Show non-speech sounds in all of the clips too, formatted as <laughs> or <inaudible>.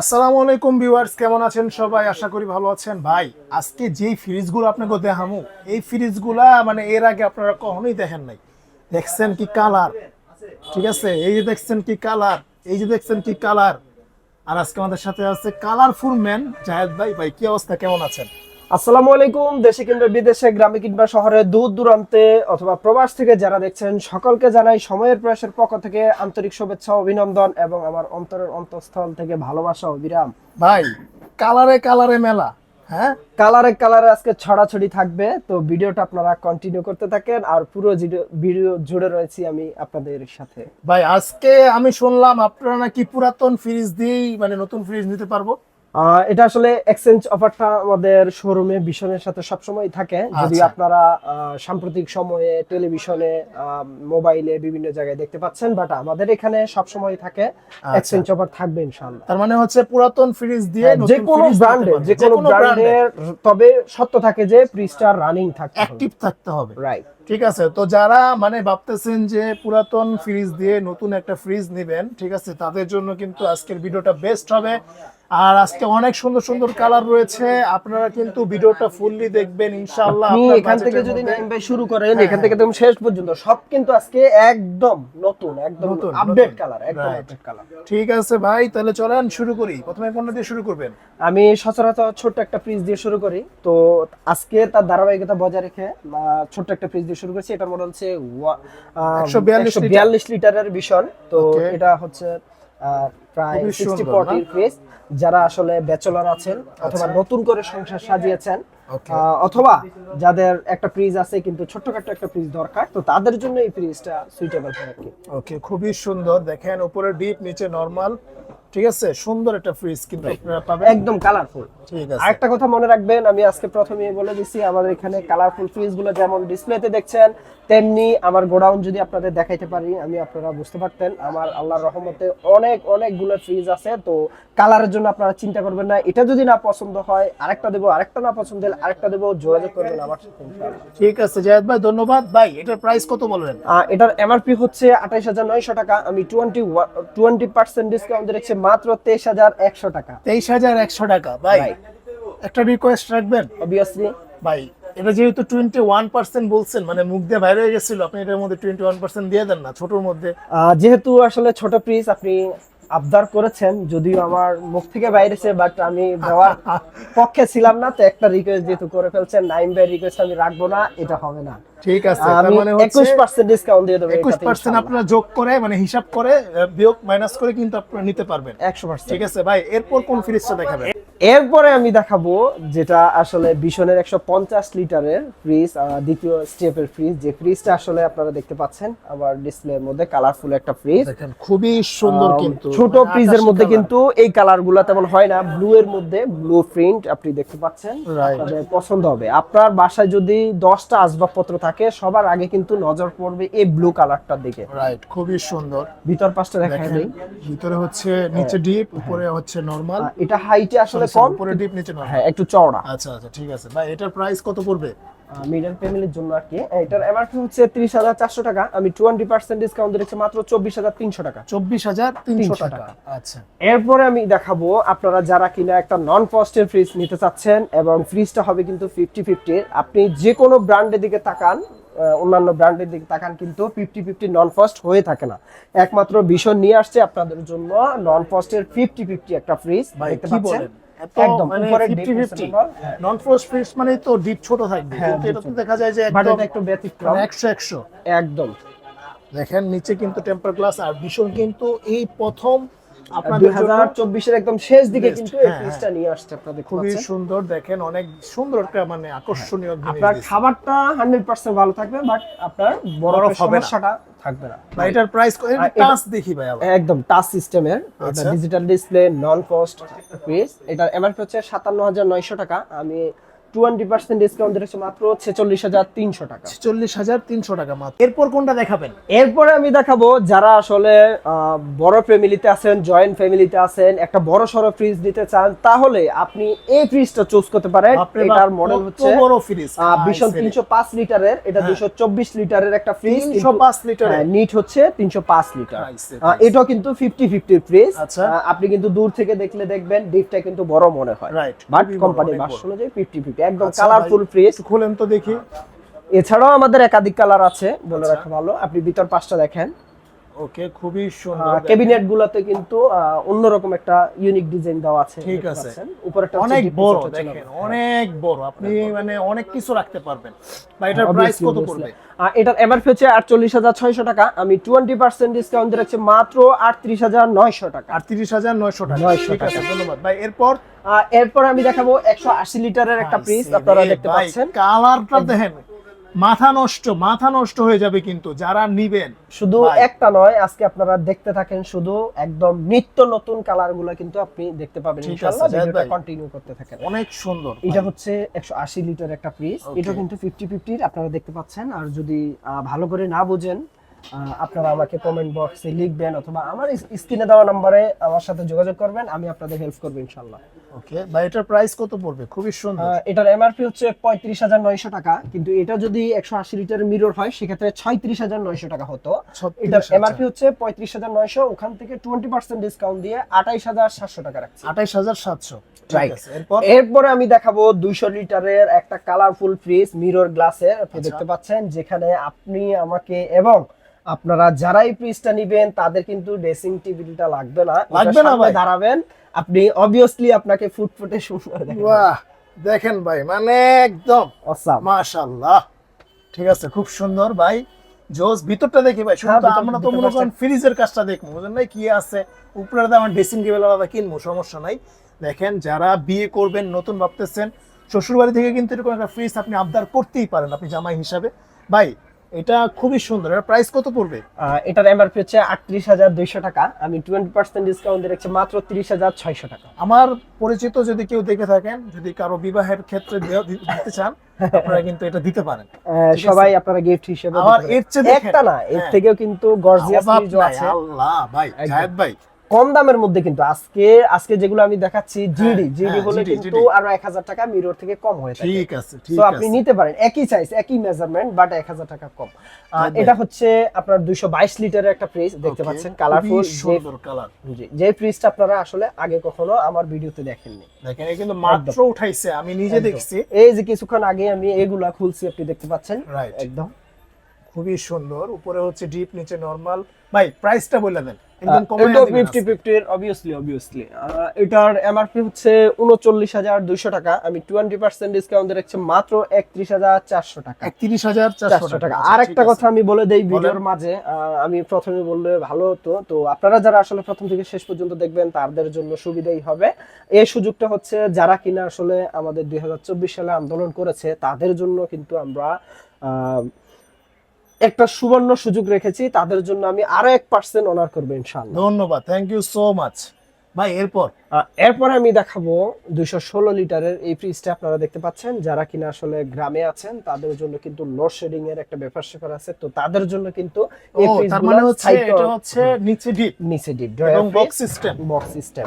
আসসালামু আলাইকুম ভিউয়ার্স, কেমন আছেন সবাই? আশা করি ভালো আছেন। ভাই, আজকে যেই ফ্রিজগুলো আপনাকে দেখামু, এই ফ্রিজগুলা মানে এর আগে আপনারা কখনোই দেখেন নাই। দেখছেন কি কালার? ঠিক আছে, এই যে দেখছেন কি কালার, এই যে দেখছেন কি কালার। আর আজকে আমাদের সাথে আছে কালারফুল ম্যান জাহেদ ভাই। ভাই, কি অবস্থা? কেমন আছেন? আসসালামু আলাইকুম দেশে কিংবা বিদেশে গ্রামে কিংবা শহরে দূর দূরান্তে অথবা প্রবাস থেকে যারা দেখছেন সকলকে জানাই সময়ের প্রয়াসের পক্ষ থেকে আন্তরিক শুভেচ্ছা অভিনন্দন এবং আমার অন্তরের অন্তঃস্থল থেকে ভালোবাসা অবিরাম ভাই কালারে কালারে মেলা হ্যাঁ? কালারে কালারে আজকে ছড়াছড়ি থাকবে তো ভিডিওটা আপনারা কন্টিনিউ করতে থাকেন আর পুরো ভিডিও জুড়ে রয়েছি আমি আপনাদের সাথে। ভাই আজকে আমি শুনলাম আপনারা নাকি পুরাতন ফ্রিজ দিয়েই মানে নতুন ফ্রিজ নিতে পারব। এটা আসলে এক্সচেঞ্জ অফারটা আমাদের শোরুমে ভীষণের সাথে সবসময় থাকে। যদি আচ্ছা। আপনারা সাম্প্রতিক সময়ে টেলিভিশনে মোবাইলে বিভিন্ন জায়গায় দেখতে পাচ্ছেন বাট আমাদের এখানে সবসময় থাকে। এক্সচেঞ্জ অফার থাকবে ইনশাআল্লাহ। তার মানে হচ্ছে পুরাতন ফ্রিজ দিয়ে হ্যাঁ, যে কোনো ব্র্যান্ডে যে কোনো ব্র্যান্ডের তবে সত্য থাকে যে প্রিস্টার রানিং থাকে অ্যাক্টিভ থাকতে হবে। রাইট ঠিক আছে তো যারা মানে ভাবতেছেন যে পুরাতন ফ্রিজ দিয়ে নতুন একটা ফ্রিজ নেবেন ঠিক আছে তাদের জন্য কিন্তু আজকের ভিডিওটা বেস্ট হবে। আর আজকে অনেক সুন্দর সুন্দর কালার রয়েছে আপনারা কিন্তু ভিডিওটা ফুললি দেখবেন ইনশাআল্লাহ আপনি এখান থেকে যদি নাইম ভাই শুরু করেন হ্যাঁ, এখান থেকে একদম শেষ পর্যন্ত সব কিন্তু আজকে একদম নতুন একদম নতুন, আপডেট কালার একদম আপডেট কালার ঠিক আছে ভাই তাহলে চলেন শুরু করি। প্রথমে কোনটা দিয়ে শুরু করবেন? আমি সচরাচর ছোট্ট একটা ফ্রিজ দিয়ে শুরু করি। তো আজকে তার ধারাবাহিকতা বজায় রেখে ছোট্ট একটা ফ্রিজ দিয়ে শুরু করছি। এটার মডেল হচ্ছে 142 লিটার। বিয়াল্লিশ লিটারের ভীষণ। তো এটা হচ্ছে প্রায় সিক্সটি ফোরটির না? যারা আসলে ব্যাচেলর আছেন অথবা নতুন করে সংসার সাজিয়েছেন অথবা যাদের একটা ফ্রিজ আছে কিন্তু ছোট্টখাটো একটা ফ্রিজ দরকার তো তাদের জন্য এই ফ্রিজটা সুইটেবল হয় আর কি। ওকে খুবই সুন্দর। দেখেন উপরে ডিপ নিচে নরমাল ঠিক আছে? সুন্দর একটা ফ্রিজ কিন্তু আপনারা পাবেন। একদম কালারফুল ঠিক আছে। আরেকটা কথা মনে রাখবেন আমি আজকে প্রথমে বলে দিছি আমাদের এখানে কালারফুল ফ্রিজগুলো যেমন ডিসপ্লেতে দেখছেন তেমনি আমার গোডাউন যদি আপনাদের দেখাইতে পারি আমি আপনারা বুঝতে পারতেন আমার আল্লাহর রহমতে অনেক অনেকগুলো ফ্রিজ আছে তো কালারের জন্য আপনারা চিন্তা করবেন না। এটা যদি না পছন্দ হয় আরেকটা দেবো আরেকটা না পছন্দ হলে আরেকটা দেবো যোগাযোগ করবেন আমার সাথে ঠিক আছে জায়েদ ভাই ধন্যবাদ। ভাই এটার প্রাইস কত বলবেন এটার এমআরপি হচ্ছে আঠাইশ হাজার নয়শো টাকা। আমি টোয়েন্টি টোয়েন্টি পার্সেন্ট ডিসকাউন্ট দিচ্ছি মাত্র তেইশ হাজার একশো টাকা। তেইশ হাজার একশো টাকা ভাই। একটা রিকোয়েস্ট রাখবেন? অবভিয়াসলি ভাই এটা যেহেতু টোয়েন্টি ওয়ান পার্সেন্ট বলছেন মানে মুখ দিয়ে বাইরে হয়ে গেছিল আপনি এটার মধ্যে টোয়েন্টি ওয়ান পার্সেন্ট দিয়ে দেন না ছোটোর মধ্যে। যেহেতু আসলে ছোট পিস আপনি আবদার করেছেন যদিও আমার মুখ থেকে বাইরেছে বাট আমি দেওয়ার <laughs> পক্ষে ছিলাম না তো একটা রিকোয়েস্ট যেহেতু করে ফেলছেন নাইম বাই রিকোয়েস্ট আমি রাখব না এটা হবে না। ঠিক আছে তার মানে হচ্ছে 21 পার্সেন্ট ডিসকাউন্ট দিয়ে দেবো একুশ পার্সেন্ট আপনারা যোগ করে মানে হিসাব করে বিয়োগ মাইনাস করে কিন্তু আপনারা নিতে পারবেন। একশো পার্সেন্ট ঠিক আছে ভাই এরপর কোন ফ্রিজটা দেখাবেন? এরপরে আমি দেখাবো যেটা আসলে ভীষণের একশো পঞ্চাশ লিটারের ফ্রিজ দ্বিতীয় স্টেপের ফ্রিজ যে ফ্রিজটা আসলে আপনারা দেখতে পাচ্ছেন আমার ডিসপ্লের মধ্যে কালারফুল একটা ফ্রিজ খুবই সুন্দর কিন্তু ছোট মানে ফ্রিজের মধ্যে কিন্তু এই কালারগুলা তেমন হয় না। ব্লু এর মধ্যে ব্লু প্রিন্ট আপনি দেখতে পাচ্ছেন. আপনাদের পছন্দ হবে। আপনার বাসায় যদি দশটা আসবাবপত্র থাকে সবার আগে কিন্তু নজর পড়বে এই ব্লু কালারটার দিকে। রাইট খুবই সুন্দর। ভিতর পাশটা দেখা দেখেন নেই। ভিতরে হচ্ছে নিচে ডিপ উপরে হচ্ছে নরমাল এটা হাইটে আসলে কম? উপরে ডিপ নিচে নরমাল হ্যাঁ একটু চওড়া। আচ্ছা আচ্ছা ঠিক আছে। ভাই এটার প্রাইস কত পড়বে? মিডল ফ্যামিলির জন্য আর কি। এটার এমআরপি হচ্ছে ত্রিশ হাজার চারশো টাকা। আমি টোয়েন্টি পার্সেন্ট ডিসকাউন্ট দিচ্ছি মাত্র চব্বিশ হাজার তিনশো টাকা। চব্বিশ হাজার তিনশো টাকা। আচ্ছা। এরপরে আমি দেখাবো আপনারা যারা কিনা একটা নন ফস্টের ফ্রিজ নিতে চাচ্ছেন এবং ফ্রিজটা হবে কিন্তু ফিফটি ফিফটি আপনি যে কোনো ব্র্যান্ডের দিকে তাকান আহ, অন্যান্য ব্র্যান্ডের দিকে তাকান কিন্তু ফিফটি ফিফটি নন ফস্ট হয়ে থাকে না। একমাত্র ভীষণ নিয়ে আসছে আপনাদের জন্য নন ফস্টের ফিফটি ফিফটি একটা ফ্রিজ দেখতে পাচ্ছেন? একদম মানে উপরে 50 50। নন ফ্রোস্ট ফ্রিজ মানে তো ডিপ ছোট থাকবে। হ্যাঁ, কিন্তু এটা তো দেখা যায় যে একদম একটু ব্যতিক্রম। 100 100 একদম। দেখেন নিচে কিন্তু টেম্পার গ্লাস আর ভীষণ কিন্তু এই প্রথম আপনাদের জন্য হাজার চব্বিশের একদম শেষ দিকে কিন্তু এই নিয়ে আসছে আপনাদের খুবই খুবই সুন্দর দেখেন অনেক সুন্দর একটা মানে আকর্ষণীয় আপনার খাবারটা হান্ড্রেড পার্সেন্ট ভালো থাকবে বাট আপনার বড়। সমস্যাটা থাকবে না। ভাই এটার প্রাইস আর টাচ দেখি ভাই একদম টাচ সিস্টেমের। Digital display non cost fridge এটার এমআরপি হচ্ছে সাতান্ন হাজার নয়শো টাকা। আমি টোয়েন্টি পার্সেন্ট ডিসকাউন্ট মাত্র ছেচল্লিশ হাজার তিনশো টাকা। চল্লিশ হাজার তিনশো টাকা মাত্র। এরপর কোনটা দেখাবেন? এরপরে আমি দেখাবো যারা আসলে বড় ফ্যামিলিতে আছেন জয়েন্ট ফ্যামিলিতে আছেন একটা বড় সড়ো ফ্রিজ দিতে চান তাহলে আপনি এই ফ্রিজটা চুজ করতে পারেন। এটার মডেল হচ্ছে বড় ফ্রিজ ভীষণ তিনশো পাঁচ লিটারের এটা হ্যাঁ। দুশো চব্বিশ লিটারের একটা ফ্রিজ তিনশো পাঁচ লিটার নিট হচ্ছে তিনশো পাঁচ লিটার। এটাও কিন্তু ফিফটি ফিফটি ফ্রিজ। আপনি কিন্তু দূর থেকে দেখলে দেখবেন ডিপটা কিন্তু বড় মনে হয়। বাট কোম্পানির অনুযায়ী ফিফটি ফিফটি একদম কালারফুল একটু খোলেন তো দেখি। এছাড়াও আমাদের একাধিক কালার আছে বলে আচ্ছা। রাখা ভালো। আপনি ভিতর পাঁচটা দেখেন। ওকে খুবই সুন্দর ক্যাবিনেট গুলাতে কিন্তু অন্যরকম একটা ইউনিক ডিজাইন দেওয়া আছে ঠিক আছে। পাচ্ছেন। উপরে একটা অনেক বড় দেখেন অনেক বড়। আপনি মানে অনেক কিছু রাখতে পারবেন। বা এটার প্রাইস কত পড়বে? এটার এমআরপি হচ্ছে আটচল্লিশ হাজার ছয়শো টাকা। আমি টোয়েন্টি পার্সেন্ট ডিসকাউন্ট রাখছি মাত্র আটত্রিশ হাজার নয়শো টাকা। আটত্রিশ হাজার নয়শো টাকা। ঠিক আছে ধন্যবাদ। ভাই এরপর? এরপর আমি দেখাবো একশো আশি লিটারের একটা পিস আপনারা দেখতে পাচ্ছেন। কালারটা দেখেন। মাথা নষ্ট মাথা নষ্ট হয়ে যাবে কিন্তু যারা নিবেন। শুধু একটা নয় আজকে আপনারা দেখতে থাকেন শুধু একদম নিত্য নতুন কালারগুলো কিন্তু আপনি দেখতে পাবেন ঠিক ইনশাআল্লাহ। ভিডিওটা কন্টিনিউ করতে থাকেন। অনেক সুন্দর এটা হচ্ছে একশো আশি লিটার একটা ফ্রিজ এটা কিন্তু ফিফটি ফিফটির আপনারা দেখতে পাচ্ছেন। আর যদি ভালো করে না বুঝেন আপনারা আমাকে কমেন্ট বক্সে লিখবেন অথবা আমার স্ক্রিনে দেওয়া নম্বরে আমার সাথে যোগাযোগ করবেন আমি আপনাদের হেল্প করব ইনশাল্লাহ ওকে ভাই এটার প্রাইস কত পড়বে? খুবই সুন্দর। এটার এমআরপি হচ্ছে পঁয়ত্রিশ হাজার নয়শো টাকা কিন্তু এটা যদি একশো আশি লিটারের মিরর হয় সেক্ষেত্রে ছয়ত্রিশ হাজার নয়শো টাকা হতো। 36 এটার এমআরপি হচ্ছে পঁয়ত্রিশ হাজার নয়শো ওখান থেকে টোয়েন্টি পার্সেন্ট ডিসকাউন্ট দিয়ে আঠাইশ হাজার সাতশো টাকা রাখছি। আঠাইশ হাজার সাতশো। ঠিক Right. আছে এরপর? এরপরে আমি দেখাবো দুইশো লিটারের একটা কালারফুল ফ্রিজ মিরর গ্লাসের আপনি আচ্ছা। দেখতে পাচ্ছেন যেখানে আপনি আমাকে এবং আপনারা যারাই ফ্রিজটা নিবেন তাদের কিন্তু ড্রেসিং টেবিলটা লাগবে না। লাগবে না ভাই। দাঁড়াবেন। আপনি অবভিয়াসলি আপনাকে ফুটফুটে সুন্দর বাহ দেখেন ভাই মানে একদম। মাশাআল্লাহ। ঠিক আছে খুব সুন্দর ভাই। জোস ভিতরটা দেখি ভাই শুধু হ্যাঁ, আমরা তো মনে করেন ফ্রিজের কাজটা দেখব বুঝলেন না কি আছে? উপরে আমার ড্রেসিং টেবিল আলাদা কিনবো সমস্যা নাই। দেখেন যারা বিয়ে করবেন নতুন ভাবতেছেন শ্বশুরবাড়ি থেকে কিন্তু এরকম একটা ফ্রিজ আপনি আবদার করতেই পারেন আপনি জামাই হিসাবে। ভাই এটা খুবই সুন্দর। এর প্রাইস কত পড়বে? এটার এমআরপি হচ্ছে আটত্রিশ হাজার দুইশো টাকা। আমি টোয়েন্টি পার্সেন্ট ডিসকাউন্ট দিয়ে রাখছি মাত্র তিরিশ হাজার ছয়শো টাকা। আমার পরিচিত যদি কেউ দেখে থাকেন যদি কারও বিবাহের ক্ষেত্রে দিতে চান <laughs> আপনারা কিন্তু এটা দিতে পারেন। সবাই আপনারা গিফট হিসেবে আবার এর চেয়ে একটা না এর হ্যাঁ। থেকেও কিন্তু গর্জিয়াস আছে। আল্লাহ ভাই। জায়েদ ভাই। কম দামের মধ্যে কিন্তু আজকে আজকে যেগুলো আমি দেখাচ্ছি জিডি জিডি হ্যাঁ, হলে কিন্তু আরও এক হাজার টাকা মিরর থেকে কম হয়ে থাকে। ঠিক আছে ঠিক তো আপনি নিতে পারেন একই সাইজ একই মেজারমেন্ট বাট এক হাজার টাকা কম। ভাই। এটা হচ্ছে আপনার দুইশো বাইশ লিটারের একটা ফ্রিজ দেখতে পাচ্ছেন কালারফুল সুন্দর কালার যে ফ্রিজটা আপনারা আসলে আগে কখনো আমার ভিডিওতে দেখেননি। দেখেন এটা কিন্তু মাত্র উঠাইছে আমি নিজে দেখছি। এই যে কিছুক্ষণ আগে আমি এগুলা খুলছি আপনি দেখতে পাচ্ছেন। একদম। খুবই সুন্দর। উপরে হচ্ছে ডিপ নিচে নরমাল ভাই প্রাইসটা বলে দেন। একদম কমে এটা এটার এমআরপি হচ্ছে টাকা। আমি টোয়েন্টি পার্সেন্ট ডিসকাউন্ট রাখছি মাত্র একত্রিশ হাজার চারশো টাকা। একত্রিশ হাজার চারশো চারশো টাকা। টাকা। আর একটা কথা আমি বলে দেই ভিডিওর মাঝে। আমি প্রথমে বললে ভালো হতো। তো আপনারা যারা আসলে প্রথম থেকে শেষ পর্যন্ত দেখবেন তাদের জন্য সুবিধাই হবে। এই সুযোগটা হচ্ছে যারা কিনা আসলে আমাদের দুই হাজার চব্বিশ সালে আন্দোলন করেছে তাদের জন্য কিন্তু আমরা একটা সুবর্ণ সুযোগ রেখেছি তাদের জন্য আমি আরও এক পার্সেন্ট অনার করব ইনশাল্লাহ ধন্যবাদ থ্যাংক ইউ সো মাচ ভাই এরপর? এরপর আমি দেখাবো দুইশো ষোলো লিটারের এই ফ্রিজটা আপনারা দেখতে পাচ্ছেন। যারা কিনা আসলে গ্রামে আছেন তাদের জন্য কিন্তু লোডশেডিং এর একটা ব্যাপার স্যাপার আছে। তো তাদের জন্য কিন্তু তার মানে হচ্ছে এটা হচ্ছে নিচে ডিপ নিচে ডিপ এবং বক্স সিস্টেম বক্স সিস্টেম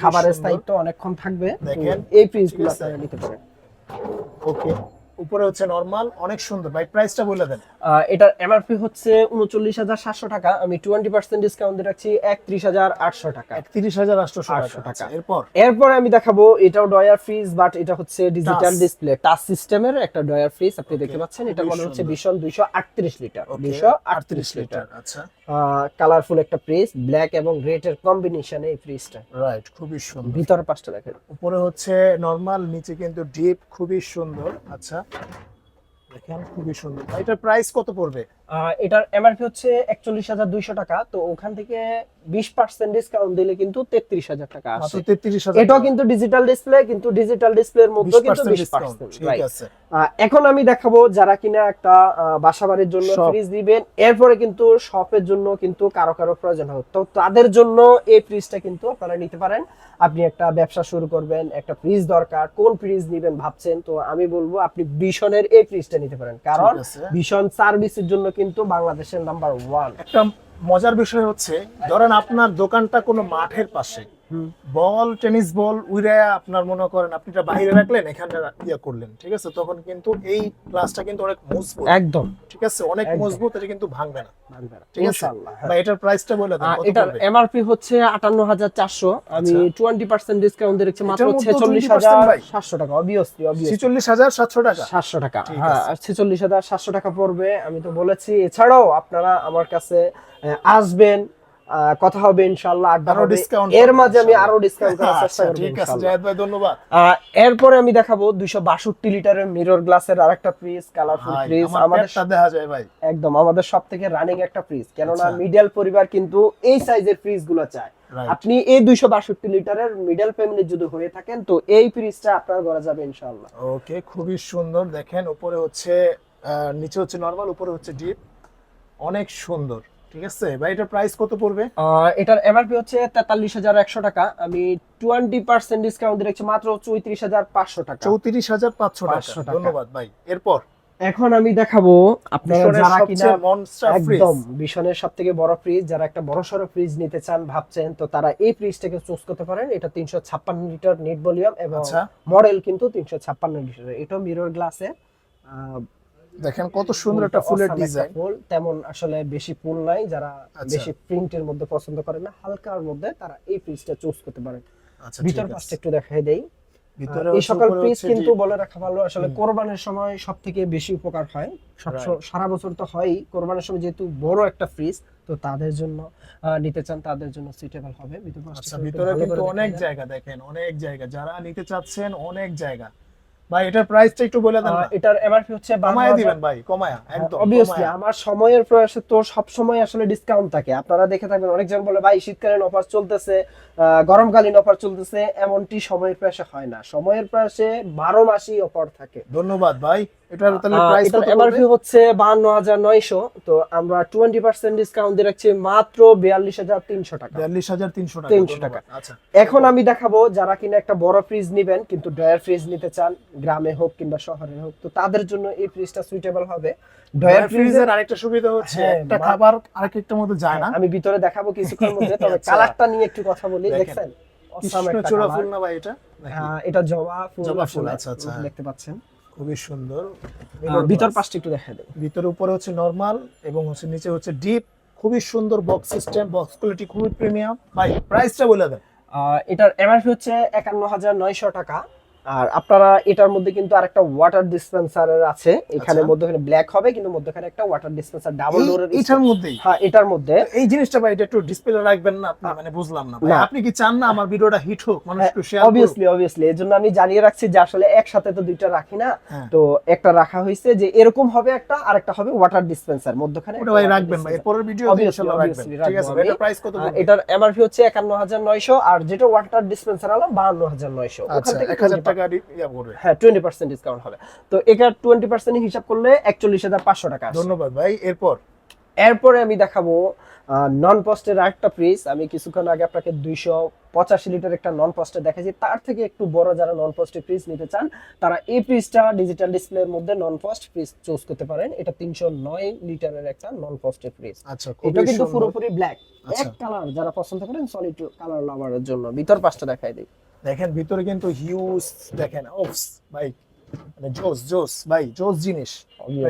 খাবারের। স্থায়িত্ব অনেকক্ষণ থাকবে। দেখেন, এই ফ্রিজগুলো। আপনারা নিতে পারেন। ওকে উপরে হচ্ছে নরমাল অনেক সুন্দর। ভাই প্রাইসটা বলে দেন। এটার এমআরপি হচ্ছে উনচল্লিশ হাজার সাতশো টাকা। আমি টোয়েন্টি পার্সেন্ট ডিসকাউন্ট রাখছি একত্রিশ হাজার আটশো টাকা। একত্রিশ হাজার আটশোশো 800 টাকা। আচ্ছা, এরপর? আমি দেখাবো এটাও ডয়ার ফ্রিজ বাট এটা হচ্ছে ডিজিটাল ডিসপ্লে টাচ সিস্টেমের একটা ডয়ার ফ্রিজ। আপনি দেখতে পাচ্ছেন এটা মনে হচ্ছে। ভীষণ দুইশো আটত্রিশ লিটার। দুইশো আটত্রিশ লিটার। আচ্ছা। কালারফুল একটা ফ্রিজ ব্ল্যাক এবং রেড এর কম্বিনেশনে এই ফ্রিজটা রাইট খুবই সুন্দর। ভিতর পাশটা দেখেন। উপরে হচ্ছে নরমাল নিচে কিন্তু ডিপ খুবই সুন্দর। আচ্ছা দেখেন খুবই সুন্দর। এটার প্রাইস কত পড়বে? এটার এমআরপি হচ্ছে একচল্লিশ হাজার দুইশো টাকা তো ওখান থেকে বিশ পার্সেন্ট ডিসকাউন্ট দিলে কিন্তু তেত্রিশ হাজার টাকা আসে। এটাও কিন্তু ডিজিটাল ডিসপ্লে কিন্তু ডিজিটাল ডিসপ্লের মধ্যে কিন্তু বিশ পার্সেন্ট এখন আমি দেখাবো যারা কিনা একটা বাসাবাড়ির জন্য ফ্রিজ দিবেন এরপরে কিন্তু শপের জন্য কিন্তু কারও কারও প্রয়োজন হবে। তো তাদের জন্য এই ফ্রিজটা কিন্তু আপনারা নিতে পারেন। আপনি একটা ব্যবসা শুরু করবেন একটা ফ্রিজ দরকার কোন ফ্রিজ নিবেন ভাবছেন তো আমি বলব আপনি বিশনের এই ফ্রিজটা নিতে পারেন। কারণ। ভীষণ সার্ভিসের জন্য কিন্তু বাংলাদেশের নাম্বার ওয়ান একটা মজার বিষয় হচ্ছে ধরেন আপনার দোকানটা কোনো মাঠের পাশে। বল টেনিস বল উইরা আপনার মনে করেন আপনি এটা বাইরে রাখলেন এখানে ইয়ে করলেন ঠিক আছে? তখন কিন্তু এই গ্লাসটা কিন্তু অনেক মজবুত। একদম। ঠিক আছে? অনেক মজবুত এটা কিন্তু ভাঙবে না। ঠিক আছে? ইনশাআল্লাহ হ্যাঁ। বা এটার প্রাইসটা বলে এটার পড়বে? এমআরপি হচ্ছে আটান্ন হাজার চারশো। আমি আচ্ছা। টোয়েন্টি পার্সেন্ট ডিসকাউন্ট মাত্র 20% হাজার ভাই? সাতশো টাকা অবভিয়াসলি অবভিয়াসলি ছিচল্লিশ হাজার সাতশো টাকা। সাতশো টাকা ঠিক হ্যাঁ আছে। ছেচল্লিশ হাজার সাতশো টাকা পড়বে আমি তো বলেছি। এছাড়াও আপনারা আমার কাছে আসবেন কথা হবে ইনশাল্লাহ আড্ডা হবে। এর মাঝে আমি আরও ডিসকাউন্ট করার চেষ্টা আচ্ছা, করব ঠিক আছে ইনশাআল্লাহ। জায়েদ ভাই ধন্যবাদ। এরপরে আমি দেখাবো দুইশো বাষট্টি লিটারের মিরর গ্লাসের আরেকটা ফ্রিজ কালারফুল ফ্রিজ আমাদের পেটটা দেখা যায় ভাই। একদম আমাদের সব থেকে রানিং একটা ফ্রিজ কেননা আচ্ছা। মিডল পরিবার কিন্তু এই সাইজের ফ্রিজগুলো চায়। আপনি এই দুইশো বাষট্টি লিটারের মিডল ফ্যামিলি যদি হয়ে থাকেন তো এই ফ্রিজটা আপনার ঘরে যাবে ইনশাআল্লাহ। ওকে খুবই সুন্দর। দেখেন উপরে হচ্ছে নিচে হচ্ছে নরমাল উপরে হচ্ছে ডিপ অনেক সুন্দর। ঠিক আছে? ভাই এটার প্রাইস কত পড়বে? এটার এমআরপি হচ্ছে তেতাল্লিশ হাজার একশো টাকা। আমি টোয়েন্টি পার্সেন্ট ডিসকাউন্ট দিচ্ছি মাত্র চৌত্রিশ হাজার পাঁচশো টাকা। চৌত্রিশ হাজার পাঁচশো টাকা। ধন্যবাদ ভাই। এরপর? এখন আমি দেখাবো আপনারা যারা কিনা মনস্টার ফ্রিজ একদম সব থেকে বড় ফ্রিজ যারা একটা বড় সড়ো ফ্রিজ নিতে চান ভাবছেন তো তারা এই ফ্রিজটাকে চুজ করতে পারেন। এটা তিনশো ছাপ্পান্ন লিটার নেট ভলিউম এবং আচ্ছা। মডেল কিন্তু তিনশো ছাপ্পান্ন লিটার এটা মিরর গ্লাসে দেখেন কত সুন্দর একটা ফুলের ডিজাইন। ফুল তেমন আসলে বেশি ফুল নাই যারা আচ্ছা। বেশি প্রিন্টের মধ্যে পছন্দ করে না হালকার মধ্যে তারা এই ফ্রিজটা চুজ করতে পারেন। আচ্ছা ভিতর পাশটা একটু দেখাই দেই। ভিতরে এই সকল হচ্ছে কিন্তু বলে রাখা ভালো আসলে কোরবানের সময় সব থেকে বেশি উপকার হয়। সব সারা বছর তো হয়ই কোরবানের সময় যেহেতু বড় একটা ফ্রিজ তো তাদের জন্য নিতে চান তাদের জন্য সুইটেবল হবে। আচ্ছা ভিতরে কিন্তু অনেক জায়গা দেখেন অনেক জায়গা। যারা নিতে চাচ্ছেন অনেক জায়গা। ভাই এটার প্রাইসটা একটু বলে দেন এটার এমআরপি হচ্ছে কমায় দিবেন ভাই কমায়া একদম অবিয়াসলি আমার সময়ের প্রয়াসে তো সব সময় আসলে ডিসকাউন্ট থাকে। আপনারা দেখে থাকবেন অনেকজন বলে ভাই শীতকালীন অফার চলতেছে গরমকালীন অফার চলতেছে। এমনটি সময়ের প্রয়াসে হয় না। সময়ের প্রয়াসে বারো মাসই অফার থাকে। ধন্যবাদ ভাই। এটার তাহলে প্রাইস কত এমআরপি হচ্ছে বাহান্ন হাজার নয়শো। তো আমরা টোয়েন্টি পার্সেন্ট ডিসকাউন্ট দিয়ে রাখছি মাত্র বিয়াল্লিশ হাজার তিনশো টাকা। বিয়াল্লিশ হাজার তিনশো টাকা। 300 টাকা। আচ্ছা। এখন আমি দেখাবো যারা কিনা একটা বড় ফ্রিজ নেবেন কিন্তু ডয়ার ফ্রিজ নিতে চান গ্রামে হোক কিংবা শহরে হোক তো তাদের জন্য এই ফ্রিজটা সুইটেবল হবে। ফ্রিজের আরেকটা সুবিধা হচ্ছে হ্যাঁ, একটা খাবার আরেকটার মধ্যে যায় না। আমি ভিতরে দেখাবো কিছুক্ষণ মধ্যে <laughs> তবে আচ্ছা। কালারটা নিয়ে একটু কথা বলি। দেখছেন? কৃষ্ণচূড়া ফুল না ভাই এটা? জবা ফুল জবা ফুল, আচ্ছা, আচ্ছা, হ্যাঁ। দেখতে পাচ্ছেন? খুবই সুন্দর। ভিতর পাশটা একটু দেখা দেয় ভিতর উপরে হচ্ছে নরমাল এবং হচ্ছে নিচে হচ্ছে ডিপ খুবই সুন্দর বক্স সিস্টেম বক্স কোয়ালিটি খুবই প্রিমিয়াম ভাই প্রাইসটা বলে দেন। এটার এমআরপি হচ্ছে একান্ন হাজার নয়শো টাকা। আর আপনারা এটার মধ্যে কিন্তু আরেকটা ওয়াটার ডিসপেন্সারের আছে। এখানে আচ্ছা। মধ্যখানে ব্ল্যাক হবে কিন্তু মধ্যখানে একটা ওয়াটার ডিসপেন্সার ডাবল ডোরের এইটার মধ্যেই? হ্যাঁ এটার মধ্যে। এই জিনিসটা ভাই এটা একটু ডিসপ্লে রাখবেন না আপনি মানে বুঝলাম না ভাই। আপনি কি চান না আমার ভিডিওটা হিট হোক মানুষ একটু শেয়ার অবভিয়াসলি অবভিয়াসলি এর জন্য আমি জানিয়ে রাখছি যে আসলে একসাথে তো দুইটা রাখি না। হ্যাঁ। তো একটা রাখা হয়েছে যে এরকম হবে একটা আর একটা হবে ওয়াটার ডিসপেন্সার মধ্যখানে ওটা ভাই রাখবেন ভাই এরপরের ভিডিও ইনশাআল্লাহ রাখবেন। ঠিক আছে। এটা প্রাইস কত আহ, পড়বে এটার এমআরপি হচ্ছে একান্ন হাজার নয়শো আর যেটা ওয়াটার ডিসপেন্সার হলো বাহান্ন হাজার নয়শো। আচ্ছা 1000 টাকা ডি- ইয়া পড়বে হ্যাঁ টোয়েন্টি পার্সেন্ট ডিসকাউন্ট হবে। তো এটা টোয়েন্টি পার্সেন্ট হিসাব করলে একচল্লিশ হাজার পাঁচশো টাকা ধন্যবাদ ভাই এরপর? এরপরে আমি দেখাবো নন পোস্টের ফ্রিজ আমি কিছুক্ষণ আগে আপনাকে দুইশো পঁচাশি লিটার একটা নন পোস্টে দেখাচ্ছি তার থেকে একটু বড় যারা নন পোস্টের ফ্রিজ নিতে চান তারা এই ফ্রিজটা ডিজিটাল ডিসপ্লের মধ্যে নন পোস্ট ফ্রিজ চুজ করতে পারেন। এটা তিনশো নয় লিটারের একটা নন পোস্টের ফ্রিজ আচ্ছা এটা কিন্তু পুরোপুরি ব্ল্যাক আচ্ছা। এক কালার যারা পছন্দ করেন সলিড কালার লাভারের জন্য। ভিতর পাশটা দেখাই দিই। দেখেন ভিতরে কিন্তু হিউজ দেখেন ওফস ভাই মানে জোস জোস ভাই জোস জিনিস।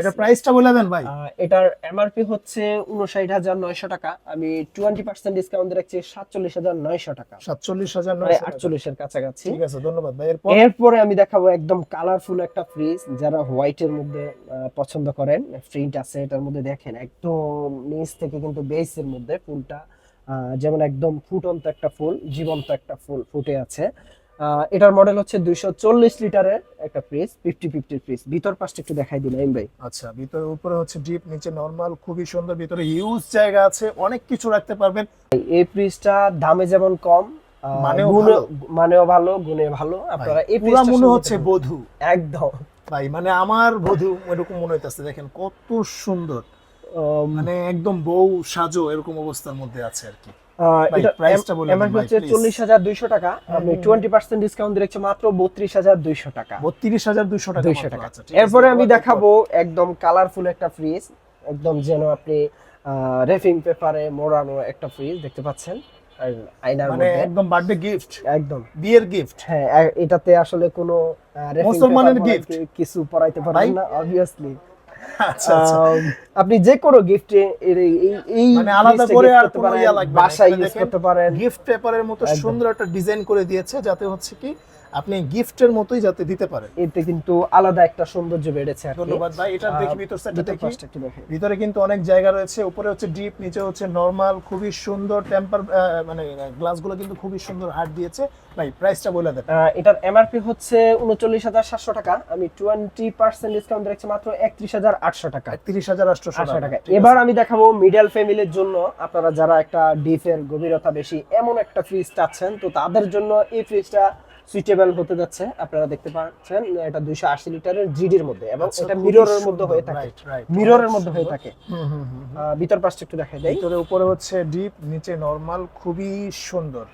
এটা প্রাইসটা বলে দেন ভাই। এটার এমআরপি হচ্ছে উনষাট হাজার নয়শো টাকা। আমি টোয়েন্টি পার্সেন্ট ডিসকাউন্ট দিয়ে রাখছি সাতচল্লিশ হাজার নয়শো টাকা। সাতচল্লিশ হাজার প্রায় নয়শো আটচল্লিশের কাছাকাছি। ঠিক আছে ধন্যবাদ ভাই। এরপর? এরপরে আমি দেখাবো একদম কালারফুল একটা ফ্রিজ যারা হোয়াইট এর মধ্যে পছন্দ করেন প্রিন্ট আছে এটার মধ্যে দেখেন একদম নিচ থেকে কিন্তু বেসের মধ্যে ফুলটা যেমন একদম ফুটন্ত একটা ফুল জীবন্ত একটা ফুল ফুটে আছে। এটার মডেল হচ্ছে দুইশো চল্লিশ লিটারের একটা ফ্রিজ ফিফটি ফিফটির ফ্রিজ ভিতর পাশটা একটু দেখাই দিন এম ভাই। আচ্ছা ভিতরে উপরে হচ্ছে ডিপ নিচে নরমাল খুবই সুন্দর। ভিতরে হিউজ জায়গা আছে অনেক কিছু রাখতে পারবেন। এই ফ্রিজটা দামে যেমন কম মানেও ভালো। গুণে ভালো। আপনারা এই পুরা মনে হচ্ছে বধু। একদম। ভাই মানে আমার বধু এরকম মনে হইতেছে দেখেন কত সুন্দর। মানে একদম বউ সাজো এরকম অবস্থার মধ্যে আছে আর কি। হচ্ছে চল্লিশ হাজার দুইশো টাকা। আপনি টোয়েন্টি পার্সেন্ট ডিসকাউন্ট দিচ্ছে মাত্র বত্রিশ হাজার দুইশো টাকা। বত্রিশ হাজার টাকা দুইশো টাকা। আচ্ছা, এরপরে আমি দেখাবো একদম কালারফুল একটা ফ্রিজ একদম যেন আপনি রেফিং পেপারে মোড়ানো একটা ফ্রিজ দেখতে পাচ্ছেন আয়নার মানে একদম বার্থডে গিফট একদম। বিয়ের গিফট হ্যাঁ এটাতে আসলে কোনো মুসলমানের paper কিছু পরাইতে? পারবেন না অবভিয়াসলি আচ্ছা আচ্ছা। আপনি যে কোনো গিফটে এই মানে আলাদা করে আর কোনো ইয়া লাগবে না। বাসায় ইউজ করতে পারেন। গিফট পেপারের মতো সুন্দর একটা ডিজাইন করে দিয়েছে যাতে হচ্ছে কি আপনি গিফটের মতোই যাতে দিতে পারেন। এতে কিন্তু আলাদা একটা সৌন্দর্য বেড়েছে ধন্যবাদ ভাই এটা দেখি ভিতর ভিতর দেখি। ভিতরে কিন্তু অনেক জায়গা রয়েছে উপরে হচ্ছে ডিপ নিচে হচ্ছে নরমাল খুবই সুন্দর টেম্পার মানে গ্লাসগুলো কিন্তু খুবই সুন্দর হার্ড দিয়েছে। ভাই প্রাইসটা বলে দেন। এটার এমআরপি হচ্ছে উনচল্লিশ হাজার সাতশো টাকা। আমি টোয়েন্টি পার্সেন্ট ডিসকাউন্ট দিচ্ছি মাত্র একত্রিশ হাজার আটশো টাকা। তিরিশ হাজার আটশো আটশো টাকা এবার আমি দেখাবো মিডল ফ্যামিলির জন্য আপনারা যারা একটা ডিপের গভীরতা বেশি এমন একটা ফ্রিজ চাচ্ছেন তো তাদের জন্য এই ফ্রিজটা সুইটেবল হতে যাচ্ছে। আপনারা দেখতে পাচ্ছেন এটা দুইশো আশি লিটারের জিডির মধ্যে এবং আচ্ছা, এটা মিররের মধ্যে হয়ে থাকে। মিররের মধ্যে হয়ে থাকে। ভিতর পাশটা একটু দেখাই দেয় ভিতরে উপরে হচ্ছে ডিপ নিচে নরমাল খুবই সুন্দর।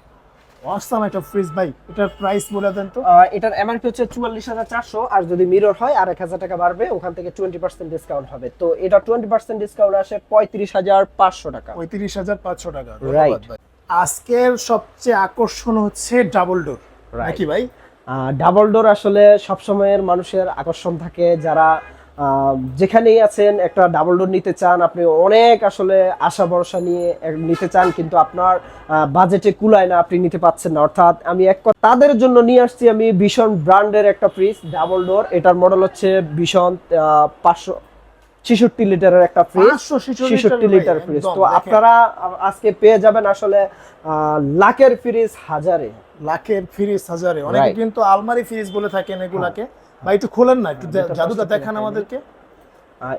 অসাম একটা ফ্রিজ ভাই। এটার প্রাইস বলে দেন তো। এটার এমআরপি হচ্ছে চুয়াল্লিশ হাজার চারশো আর যদি মিরর হয় আর এক হাজার টাকা বাড়বে ওখান থেকে টোয়েন্টি পার্সেন্ট ডিসকাউন্ট হবে। তো এটা টোয়েন্টি পার্সেন্ট ডিসকাউন্ট আসে পঁয়ত্রিশ হাজার পাঁচশো টাকা। পঁয়ত্রিশ হাজার পাঁচশো টাকা ভাই। আজকের সবচেয়ে আকর্ষণ হচ্ছে ডাবল ডোর নাকি ভাই? ডাবল ডোর আসলে সবসময়ের মানুষের আকর্ষণ থাকে যারা যেখানেই আছেন একটা ডাবল ডোর নিতে চান আপনি অনেক আসলে আশা ভরসা নিয়ে নিতে চান কিন্তু আপনার বাজেটে কুলায় না আপনি নিতে পাচ্ছেন না। অর্থাৎ আমি এক তাদের জন্য নিয়ে আসছি আমি ভীষণ ব্র্যান্ডের একটা ফ্রিজ ডাবল ডোর এটার মডেল হচ্ছে ভীষণ পাঁচশো ছেষট্টি লিটারের একটা ফ্রিজ ছেষট্টি লিটার ফ্রিজ তো আপনারা আজকে পেয়ে যাবেন আসলে আহ, লাখের ফ্রিজ হাজারে। লাখের ফ্রিজ হাজারে। অনেকে কিন্তু আলমারি ফ্রিজ বলে থাকেন এগুলাকে। ভাই একটু খোলেন না একটু জাদুটা দেখান আমাদেরকে।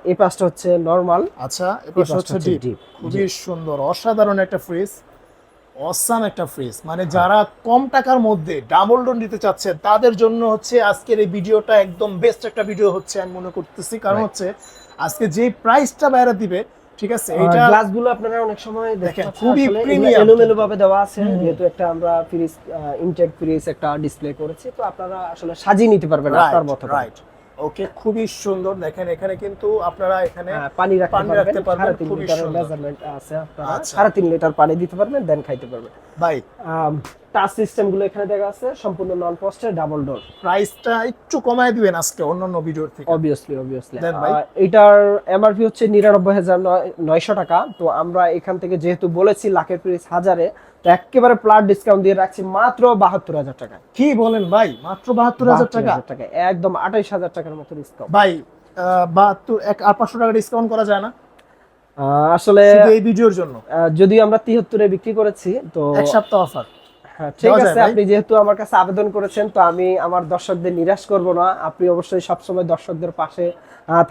এই পাশটা হচ্ছে নর্মাল আচ্ছা এই পাশটা হচ্ছে ডিপ খুবই সুন্দর অসাধারণ একটা ফ্রিজ অসাম একটা ফ্রিজ মানে যারা কম টাকার মধ্যে ডাবল ডোর নিতে চাচ্ছেন তাদের জন্য হচ্ছে আজকের এই ভিডিওটা একদম বেস্ট একটা ভিডিও হচ্ছে আমি মনে করতেছি। কারণ হচ্ছে আজকে যে প্রাইসটা বাইরে দিবে ঠিক আছে? এটা গ্লাসগুলো আপনারা অনেক সময় দেখেন, খুবই premium। এলোমেলো ভাবে দেওয়া আছে যেহেতু একটা আমরা ফ্রিজ ইনটেক ফ্রিজ একটা ডিসপ্লে করেছি তো আপনারা আসলে সাজিয়ে নিতে পারবেন আপনার মতো রাইট ওকে খুবই সুন্দর। দেখেন এখানে কিন্তু আপনারা এখানে হ্যাঁ, পানি রাখতে পারবেন খুবই সুন্দর। মেজারমেন্ট আছে আপনারা। আচ্ছা। সাড়ে তিন লিটার পানি দিতে পারবেন দেন খাইতে পারবেন। ভাই টাচ সিস্টেমগুলো এখানে দেখা আছে সম্পূর্ণ নন পোস্টের ডাবল ডোর প্রাইসটা একটু কমায় দিবেন আজকে অন্যান্য ভিডিওর থেকে। Obviously obviously. এটার এমআরপি হচ্ছে নিরানব্বই হাজার নয়শো টাকা। তো আমরা এখান থেকে যেহেতু বলেছি লাখের পিস হাজারে তো একেবারে প্লাট ডিসকাউন্ট দিয়ে রাখছি মাত্র বাহাত্তর হাজার টাকা কি বলেন ভাই? মাত্র বাহাত্তর হাজার টাকা? 72,000 টাকা একদম আঠাইশ হাজার টাকার মতো ডিসকাউন্ট ভাই বাহাত্তর এক আর পাঁচশো টাকা ডিসকাউন্ট করা যায় না? আসলে এই ভিডিওর জন্য? যদিও আমরা তিহাত্তরে বিক্রি করেছি তো এক সপ্তাহ অফার ঠিক আছে আপনি যেহেতু আমার কাছে আবেদন করেছেন তো আমি আমার দর্শকদের নিরাশ করব না। আপনি অবশ্যই সবসময় দর্শকদের পাশে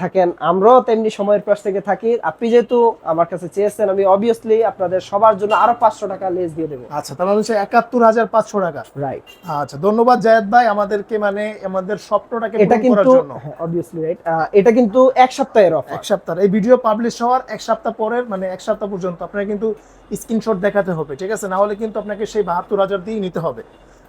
থাকেন। আমরাও তেমনি সময়ের পাশ থেকে থাকি। আপনি যেহেতু আমার কাছে চেয়েছেন আমি অবভিয়াসলি আপনাদের সবার জন্য আরও পাঁচশো টাকা লেস দিয়ে দেবো। আচ্ছা তাহলে হচ্ছে একাত্তর হাজার পাঁচশো টাকা। রাইট আচ্ছা ধন্যবাদ জায়েদ ভাই আমাদেরকে মানে আমাদের স্বপ্নটাকে এটা কিন্তু অবভিয়াসলি রাইট এটা কিন্তু এক সপ্তাহের অফার এক সপ্তাহ। এই ভিডিও পাবলিশ হওয়ার এক সপ্তাহ পরের মানে এক সপ্তাহ পর্যন্ত। আপনারা কিন্তু স্ক্রিনশট দেখাতে হবে ঠিক আছে? না হলে কিন্তু আপনাকে সেই বাহাত্তর হাজার দিয়েই নিতে হবে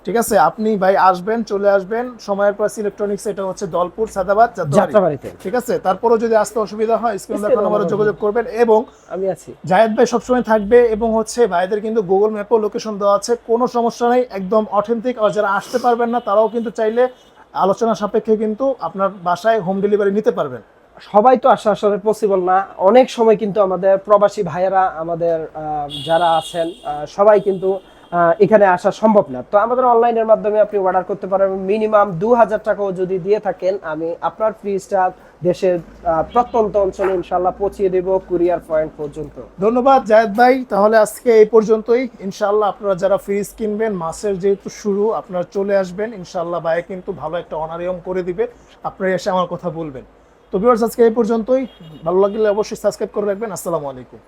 ঠিক আছে? আপনি ভাই আসবেন চলে আসবেন সময়ের প্লাস ইলেকট্রনিক্স এটা হচ্ছে দলপুর সাদাবাদ যাত্রাবাড়িতে ঠিক আছে? তারপরও যদি আসতে অসুবিধা হয় স্ক্রিন দেখানো যোগাযোগ করবেন এবং আমি আছি। জায়েদ ভাই সবসময় থাকবে এবং হচ্ছে ভাইদের কিন্তু গুগল ম্যাপেও লোকেশন দেওয়া আছে কোনো সমস্যা নেই একদম অথেন্টিক আর যারা আসতে পারবেন না তারাও কিন্তু চাইলে আলোচনা সাপেক্ষে কিন্তু আপনার বাসায় হোম ডেলিভারি নিতে পারবেন। সবাই তো আসা আসলে পসিবল না। অনেক সময় কিন্তু আমাদের প্রবাসী ভাইয়েরা, আমাদের যারা আছেন সবাই কিন্তু এখানে আসা সম্ভব না। তো আমাদের অনলাইনের মাধ্যমে আপনি অর্ডার করতে পারেন। মিনিমাম দু হাজার টাকাও যদি দিয়ে থাকেন, আমি আপনার ফ্রিজটা দেশের প্রত্যন্ত অঞ্চলে ইনশাল্লাহ পৌঁছিয়ে দেব কুরিয়ার পয়েন্ট পর্যন্ত। ধন্যবাদ জায়েদ ভাই। তাহলে আজকে এই পর্যন্তই। ইনশাল্লাহ আপনারা যারা ফ্রিজ কিনবেন, মাসের যেহেতু শুরু, আপনারা চলে আসবেন। ইনশাল্লাহ ভাই কিন্তু ভালো একটা অনারিয়ম করে দিবে। আপনারা এসে আমার কথা বলবেন। তো ভিউয়ার্স আজকে এই পর্যন্তই। ভালো লাগলে অবশ্যই সাবস্ক্রাইব করে রাখবেন। আসসালামু আলাইকুম।